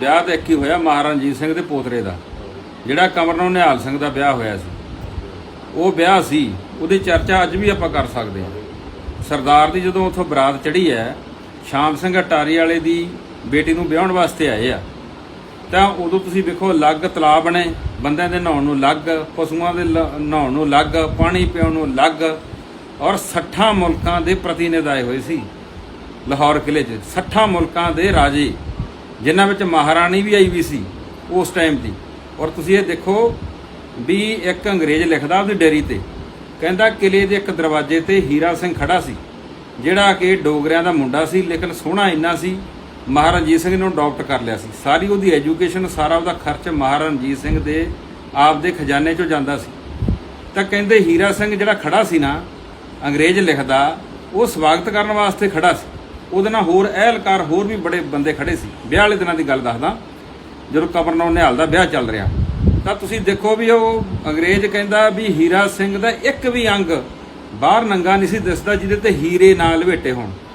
ਵਿਆਹ ਤਾਂ ਇੱਕ ਹੀ ਹੋਇਆ ਮਹਾਰਾਜਾ ਰਣਜੀਤ ਸਿੰਘ ਦੇ ਪੋਤਰੇ ਦਾ। ਜਿਹੜਾ ਕਮਰਨੋਂ ਨਿਹਾਲ ਸਿੰਘ ਦਾ ਵਿਆਹ ਹੋਇਆ ਸੀ। ਉਹ ਵਿਆਹ ਸੀ, ਉਹਦੀ ਚਰਚਾ ਅੱਜ ਵੀ ਆਪਾਂ ਕਰ ਸਕਦੇ ਹਾਂ। ਸਰਦਾਰ ਦੀ ਜਦੋਂ ਉੱਥੋਂ ਬਰਾਤ ਚੜੀ ਹੈ, ਸ਼ਾਮ ਸਿੰਘ ਅਟਾਰੀ ਵਾਲੇ ਦੀ ਬੇਟੀ ਨੂੰ ਵਿਆਹਣ ਵਾਸਤੇ ਆਏ ਆ। ਤਾਂ ਉਦੋਂ ਤੁਸੀਂ ਵੇਖੋ ਅਲੱਗ ਤਲਾਬ ਬਣੇ, ਬੰਦਿਆਂ ਦੇ ਨਹਾਉਣ ਨੂੰ ਅਲੱਗ ਪਸ਼ੂਆਂ ਦੇ ਲ- ਨਹਾਉਣ ਨੂੰ ਅਲੱਗ ਪਾਣੀ ਪੀਉਣ ਨੂੰ ਅਲੱਗ ਔਰ 60 ਮੁਲਕਾਂ ਦੇ ਪ੍ਰਤੀਨਿਧ ਆਏ ਹੋਏ ਸੀ। ਲਾਹੌਰ ਕਿਲੇ 'ਚ 60 ਮੁਲਕਾਂ ਦੇ ਰਾਜੇ। ਜਿਨ੍ਹਾਂ ਵਿੱਚ ਮਹਾਰਾਣੀ ਵੀ ਆਈ ਵੀ ਸੀ ਉਸ ਟਾਈਮ ਦੀ। ਔਰ ਤੁਸੀਂ ਇਹ ਦੇਖੋ ਵੀ ਇੱਕ ਅੰਗਰੇਜ਼ ਲਿਖਦਾ ਉਹਦੀ ਡੇਰੀ ਤੇ। ਕਹਿੰਦਾ ਕਿਲੇ ਦੇ ਇੱਕ ਦਰਵਾਜ਼ੇ ਤੇ ਹੀਰਾ ਸਿੰਘ ਖੜਾ ਸੀ, ਜਿਹੜਾ ਕਿ ਡੋਗਰਿਆਂ ਦਾ ਮੁੰਡਾ ਸੀ, ਲੇਕਿਨ ਸੋਹਣਾ ਇੰਨਾ ਸੀ ਮਹਾਰਾਜਾ ਰਣਜੀਤ ਸਿੰਘ ਨੇ ਉਹਨੂੰ ਅਡਾਪਟ ਕਰ ਲਿਆ ਸੀ। ਸਾਰੀ ਉਹਦੀ ਐਜੂਕੇਸ਼ਨ ਸਾਰਾ ਉਹਦਾ ਖਰਚ ਮਹਾਰਾਜਾ ਰਣਜੀਤ ਸਿੰਘ ਦੇ ਆਪ ਦੇ ਖਜ਼ਾਨੇ 'ਚੋਂ ਜਾਂਦਾ ਸੀ। ਤਾਂ ਕਹਿੰਦੇ ਹੀਰਾ ਸਿੰਘ ਜਿਹੜਾ ਖੜਾ ਸੀ ਨਾ, ਅੰਗਰੇਜ਼ ਲਿਖਦਾ, ਉਹ ਸਵਾਗਤ ਕਰਨ ਵਾਸਤੇ ਖੜਾ ਸੀ। ਉਹਦੇ ਨਾਲ ਹੋਰ ਅਹਿਲਕਾਰ ਹੋਰ ਵੀ ਬੜੇ ਬੰਦੇ ਖੜੇ ਸੀ। ਵਿਆਹ ਵਾਲੇ ਦਿਨਾਂ ਦੀ ਗੱਲ ਦੱਸਦਾ, ਜਦੋਂ ਕਬਰਨਾਉ ਨਿਹਾਲ ਦਾ ਵਿਆਹ ਚੱਲ ਰਿਹਾ। ਤਾਂ ਤੁਸੀਂ ਦੇਖੋ ਵੀ ਉਹ ਅੰਗਰੇਜ਼ ਕਹਿੰਦਾ ਵੀ ਹੀਰਾ ਸਿੰਘ ਦਾ ਇੱਕ ਵੀ ਅੰਗ ਬਾਹਰ ਨੰਗਾ ਨਹੀਂ ਸੀ ਦਿਸਦਾ, ਜਿਹਦੇ ਤੇ ਹੀਰੇ ਨਾਲ ਲਵੇਟੇ ਹੋਣ।